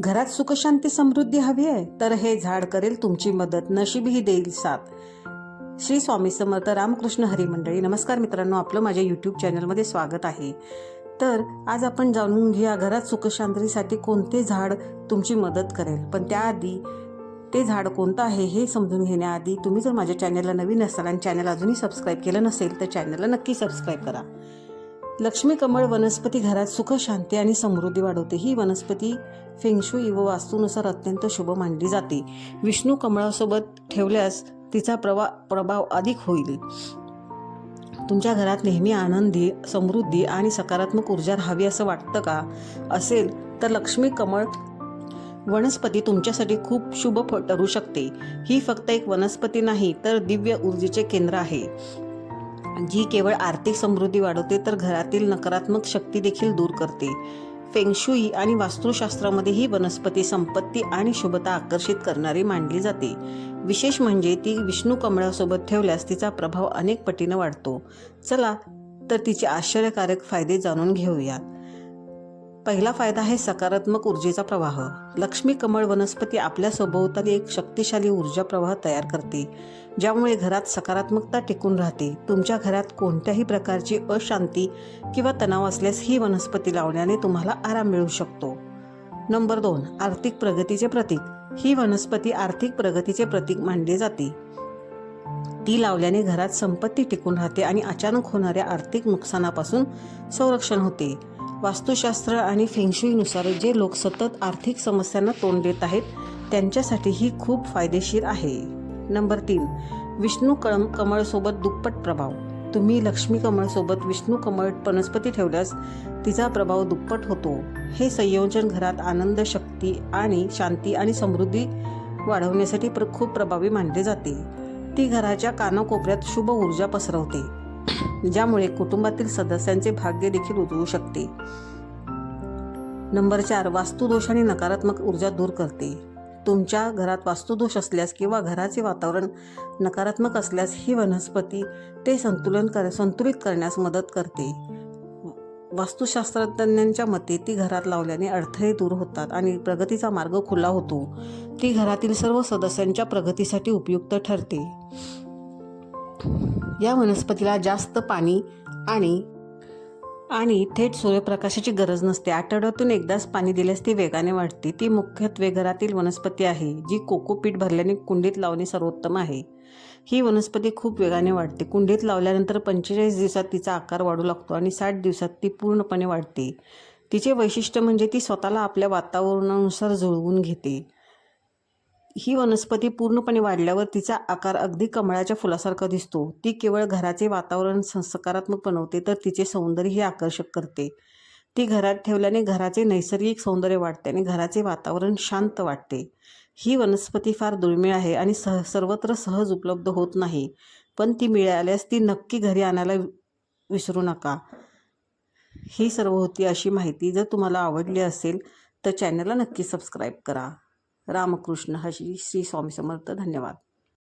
घरात सुखशांती समृद्धी हवी आहे तर हे झाड करेल तुमची मदत नशीबही देईल साथ. श्री स्वामी समर्थ रामकृष्ण हरी मंडळी नमस्कार मित्रांनो आपलं माझ्या यूट्यूब चॅनलमध्ये स्वागत आहे. तर आज आपण जाणून घेऊया घरात सुखशांतीसाठी कोणते झाड तुमची मदत करेल. पण त्याआधी ते झाड कोणतं आहे हे समजून घेण्याआधी तुम्ही जर माझ्या चॅनलला नवीन असाल आणि चॅनल अजूनही सबस्क्राईब केलं नसेल तर चॅनलला नक्की सबस्क्राईब करा. लक्ष्मी कमळ वनस्पती घरात सुख शांती आणि समृद्धी वाढवते. ही वनस्पती फेंगशुई व वास्तूनुसार अत्यंत शुभ मानली जाते. विष्णू कमळासोबत ठेवल्यास तिचा प्रवा प्रभाव अधिक होईल. तुमच्या घरात नेहमी आनंदी समृद्धी आणि सकारात्मक ऊर्जा राहावी असं वाटतं का? असेल तर लक्ष्मी कमळ वनस्पती तुमच्यासाठी खूप शुभ ठरू शकते. ही फक्त एक वनस्पती नाही तर दिव्य ऊर्जेचे केंद्र आहे. जी केवळ आर्थिक समृद्धी वाढवते तर घरातील नकारात्मक शक्ती देखील दूर करते. फेंगशुई आणि वास्तुशास्त्रामध्ये ही वनस्पती संपत्ती आणि शुभता आकर्षित करणारी मानली जाते. विशेष म्हणजे ती विष्णू कमळासोबत ठेवल्यास तिचा प्रभाव अनेक पटीनं वाढतो. चला तर तिचे आश्चर्यकारक फायदे जाणून घेऊयात. पहिला फायदा आहे सकारात्मक ऊर्जेचा प्रवाह. लक्ष्मी कमळ वनस्पती आपल्या सभोवताली एक शक्तिशाली ऊर्जा प्रवाह तयार करते ज्यामुळे घरात सकारात्मकता टिकून राहते. तुमच्या घरात कोणत्याही प्रकारची अशांती किंवा तणाव असल्यास ही वनस्पती लावण्याने तुम्हाला आराम मिळू शकतो. नंबर दोन आर्थिक प्रगतीचे प्रतीक. ही वनस्पती आर्थिक प्रगतीचे प्रतीक मानले जाते. ती लावल्याने घरात संपत्ती टिकून राहते आणि अचानक होणाऱ्या आर्थिक नुकसानापासून संरक्षण होते. वास्तुशास्त्र आणि फेंगशुईनुसार जे लोक सतत आर्थिक समस्यांना तोंड देत आहेत त्यांच्यासाठी ही खूप फायदेशीर आहे. नंबर तीन विष्णू कळम कमळसोबत दुप्पट प्रभाव. तुम्ही लक्ष्मी कमळसोबत विष्णू कमळ वनस्पती ठेवल्यास तिचा प्रभाव दुप्पट होतो. हे संयोजन घरात आनंद शक्ती आणि शांती आणि समृद्धी वाढवण्यासाठी प्र खूप प्रभावी मानले जाते. ती घराच्या कानाकोपऱ्यात शुभ ऊर्जा पसरवते. ज्यामुळे कुटुंबातील सदस्यांचे भाग्य देखील उजवू शकते. नंबर चार वास्तुदोष आणि नकारात्मक ऊर्जा दूर करते. तुमच्या घरात वास्तुदोष असल्यास किंवा घराचे वातावरण नकारात्मक असल्यास ही वनस्पती ते संतुलन कर संतुलित करण्यास मदत करते. वास्तुशास्त्रज्ञांच्या मते ती घरात लावल्याने अडथळे दूर होतात आणि प्रगतीचा मार्ग खुला होतो. ती घरातील सर्व सदस्यांच्या प्रगतीसाठी उपयुक्त ठरते. या वनस्पतीला जास्त पाणी आणि आणि थेट सूर्यप्रकाशाची गरज नसते. आठवड्यातून एकदाच पाणी दिल्यास ती वेगाने वाढते. ती मुख्यत्वे घरातील वनस्पती आहे जी कोकोपीट भरल्याने कुंडीत लावणे सर्वोत्तम आहे. ही वनस्पती खूप वेगाने वाढते. कुंडीत लावल्यानंतर पंचेचाळीस दिवसात तिचा आकार वाढू लागतो आणि साठ दिवसात ती पूर्णपणे वाढते. तिचे वैशिष्ट्य म्हणजे ती स्वतःला आपल्या वातावरणानुसार जुळवून घेते. ही वनस्पती पूर्णपणे वाढल्यावर तिचा आकार अगदी कमळाच्या फुलासारखा दिसतो. ती केवळ घराचे वातावरण स- सकारात्मक बनवते तर तिचे सौंदर्यही आकर्षक करते. ती घरात ठेवल्याने घराचे नैसर्गिक सौंदर्य वाढते आणि घराचे वातावरण शांत वाटते. ही वनस्पती फार दुर्मिळ आहे आणि सह सर्वत्र सहज उपलब्ध होत नाही. पण ती मिळाल्यास ती नक्की घरी आणायला वि- विसरू नका. ही सर्व होती अशी माहिती. जर तुम्हाला आवडली असेल तर चॅनलला नक्की सबस्क्राईब करा. रामकृष्ण हरी श्री स्वामी समर्थ धन्यवाद.